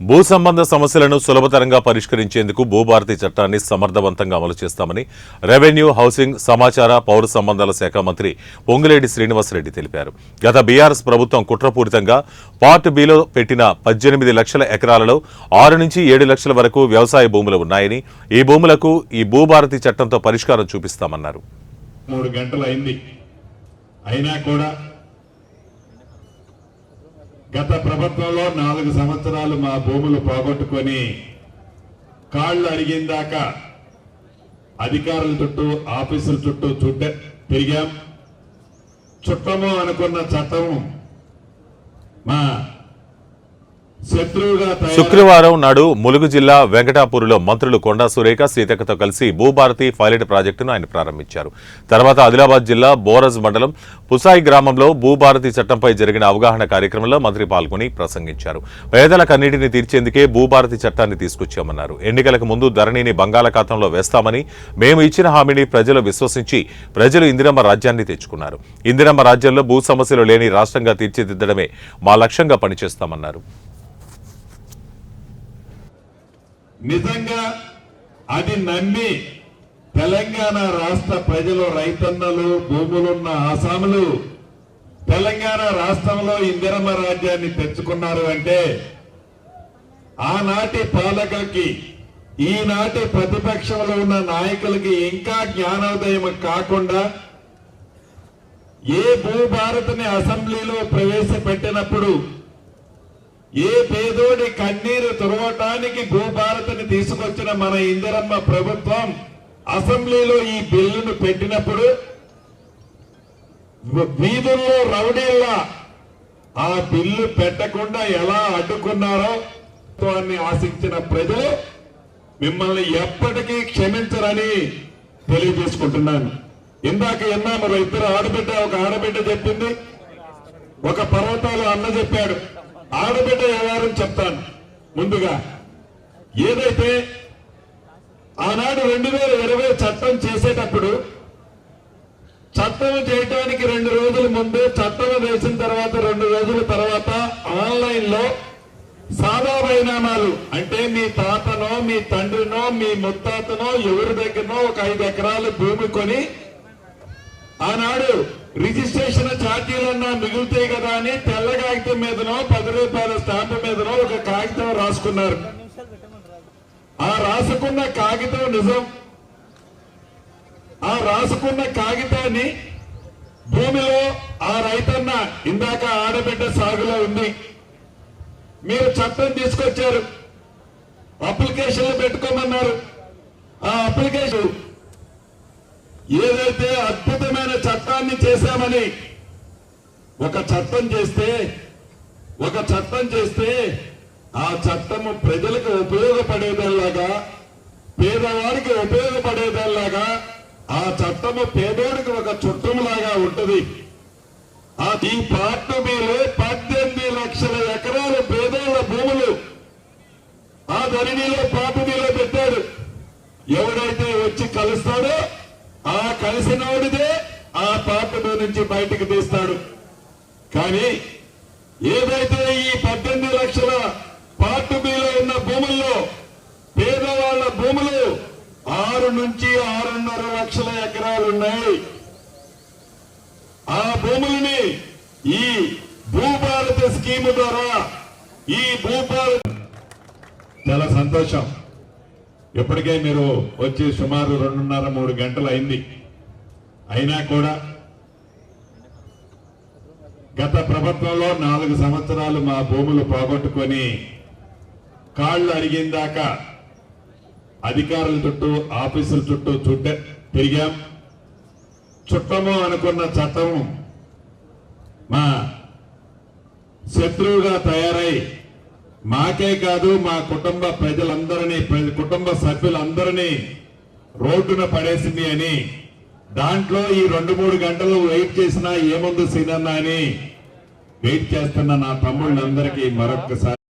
భూ సంబంధ సమస్యలను సులభతరంగా పరిష్కరించేందుకు భూభారతి చట్టాన్ని సమర్థవంతంగా అమలు చేస్తామని రెవెన్యూ హౌసింగ్ సమాచార పౌర సంబంధాల శాఖ మంత్రి పొంగులేడి శ్రీనివాసరెడ్డి తెలిపారు. గత బీఆర్ఎస్ ప్రభుత్వం కుట్రపూరితంగా పార్ట్ బిలో పెట్టిన పద్దెనిమిది లక్షల ఎకరాలలో ఆరు నుంచి ఏడు లక్షల వరకు వ్యవసాయ భూములు ఉన్నాయని ఈ భూములకు ఈ భూభారతి చట్టంతో పరిష్కారం చూపిస్తామన్నారు. మూడు గంటలు అయింది. అయినా కూడా గత ప్రభుత్వంలో నాలుగు సంవత్సరాలు మా భూములు పోగొట్టుకొని కాళ్ళు అరిగిందాకా అధికారుల చుట్టూ ఆఫీసుల చుట్టూ చుట్ట తిరిగాం. చుట్టము అనుకున్న చట్టం మా శుక్రవారం నాడు ములుగు జిల్లా వెంకటాపూర్లో మంత్రులు కొండా సురేఖ సీతక్కతో కలిసి భూభారతి పైలట్ ప్రాజెక్టును ఆయన ప్రారంభించారు. తర్వాత ఆదిలాబాద్ జిల్లా బోరజ్ మండలం పుసాయి గ్రామంలో భూభారతి చట్టంపై జరిగిన అవగాహన కార్యక్రమంలో మంత్రి పాల్గొని ప్రసంగించారు. పేదల కన్నిటిని తీర్చేందుకే భూభారతి చట్టాన్ని తీసుకొచ్చామన్నారు. ఎన్నికలకు ముందు ధరణిని బంగాళాఖాతంలో వేస్తామని మేము ఇచ్చిన హామీని ప్రజలు విశ్వసించి ప్రజలు ఇందిరమ్మ రాజ్యాన్ని తెచ్చుకున్నారు. ఇందిరమ్మ రాజ్యంలో భూ సమస్యలు లేని రాష్ట్రంగా తీర్చిదిద్దడమే మా లక్ష్యంగా పనిచేస్తామన్నారు. నిజంగా అది నమ్మి తెలంగాణ రాష్ట్ర ప్రజలు రైతన్నలు భూములున్న ఆసాములు తెలంగాణ రాష్ట్రంలో ఇందిరమ్మ రాజ్యాన్ని తెచ్చుకున్నారు అంటే ఆనాటి పాలకులకి ఈనాటి ప్రతిపక్షంలో ఉన్న నాయకులకి ఇంకా జ్ఞానోదయం కాకుండా ఏ భూభారతిని అసెంబ్లీలో ప్రవేశపెట్టినప్పుడు ఏ పేదోడి కన్నీరు తురవటానికి భూభారతిని తీసుకొచ్చిన మన ఇందిరమ్మ ప్రభుత్వం అసెంబ్లీలో ఈ బిల్లును పెట్టినప్పుడు వీధుల్లో రౌడీల్లా ఆ బిల్లు పెట్టకుండా ఎలా అడ్డుకున్నారో ప్రభుత్వాన్ని ఆశించిన ప్రజలు మిమ్మల్ని ఎప్పటికీ క్షమించరని తెలియజేసుకుంటున్నాను. ఇందాక ఎన్నాము ఇద్దరు ఆడబిడ్డ ఒక ఆడబిడ్డ చెప్పింది ఒక పర్వతాలు అన్న చెప్పాడు. ఆడబిడ్డ వ్యవహారం చెప్తాను. ముందుగా ఏదైతే ఆనాడు రెండు వేల ఇరవై చట్టం చేసేటప్పుడు చట్టం చేయటానికి రెండు రోజుల ముందు చట్టం వేసిన తర్వాత రెండు రోజుల తర్వాత ఆన్లైన్లో సాదా పరిణామాలు అంటే మీ తాతనో మీ తండ్రినో మీ ముత్తాతనో ఎవరి దగ్గరనో ఒక ఐదు ఎకరాలు భూమి కొని ఆనాడు వేసిన ఛార్జీలన్నా మిగులుతాయి కదా అని తెల్ల కాగితం మీదనో పది రూపాయల స్టాంపు మీదనో ఒక కాగితం రాసుకున్నారు. ఆ రాసుకున్న కాగితం నిజం. ఆ రాసుకున్న కాగితాన్ని భూమిలో ఆ రైతన్న ఇందాక ఆడబిడ్డ సాగులో ఉంది. మీరు చట్టం తీసుకొచ్చారు. అప్లికేషన్లు పెట్టుకోమన్నారు. ఆ అప్లికేషన్ ఏదైతే అద్భుతమైన చట్టాన్ని ఒక చట్టం చేస్తే ఒక చట్టం చేస్తే ఆ చట్టము ప్రజలకు ఉపయోగపడేదల్లాగా పేదవాడికి ఉపయోగపడేదల్లాగా ఆ చట్టము పేదోడికి ఒక చుట్టంలాగా ఉంటది. అది ఈ పార్ట్ మీలో పద్దెనిమిది లక్షల ఎకరాల పేదోళ్ళ భూములు. ఆ ధరణిలో పాటు మీలో పెట్టాడు. ఎవడైతే వచ్చి కలుస్తాడో ఆ కలిసినోడిదే పార్టీలో నుంచి బయటకు తీస్తాడు. కానీ ఏదైతే ఈ పద్దెనిమిది లక్షల పార్ట్ బిలో ఉన్న భూముల్లో పేదవాళ్ళ భూములు ఆరు నుంచి ఆరున్నర లక్షల ఎకరాలు ఉన్నాయి ఆ భూములని ఈ భూభారత స్కీమ్ ద్వారా ఈ భూభారత్ చాలా సంతోషం. ఇప్పటికే మీరు వచ్చి సుమారు రెండున్నర మూడు గంటలు అయింది. అయినా కూడా గత ప్రభుత్వంలో నాలుగు సంవత్సరాలు మా భూములు పోగొట్టుకొని కాళ్ళు అరిగిందాకా అధికారుల చుట్టూ ఆఫీసుల చుట్టూ చుట్ట తిరిగాం. చుట్టము అనుకున్న చట్టం మా శత్రువుగా తయారై మాకే కాదు మా కుటుంబ ప్రజలందరినీ కుటుంబ సభ్యులందరినీ రోడ్డున పడేసింది అని దాంట్లో ఈ రెండు మూడు గంటలు వెయిట్ చేసినా ఏముంది సీనన్న అని వెయిట్ చేస్తున్న నా తమ్ముళ్ళందరికీ మరొక్కసారి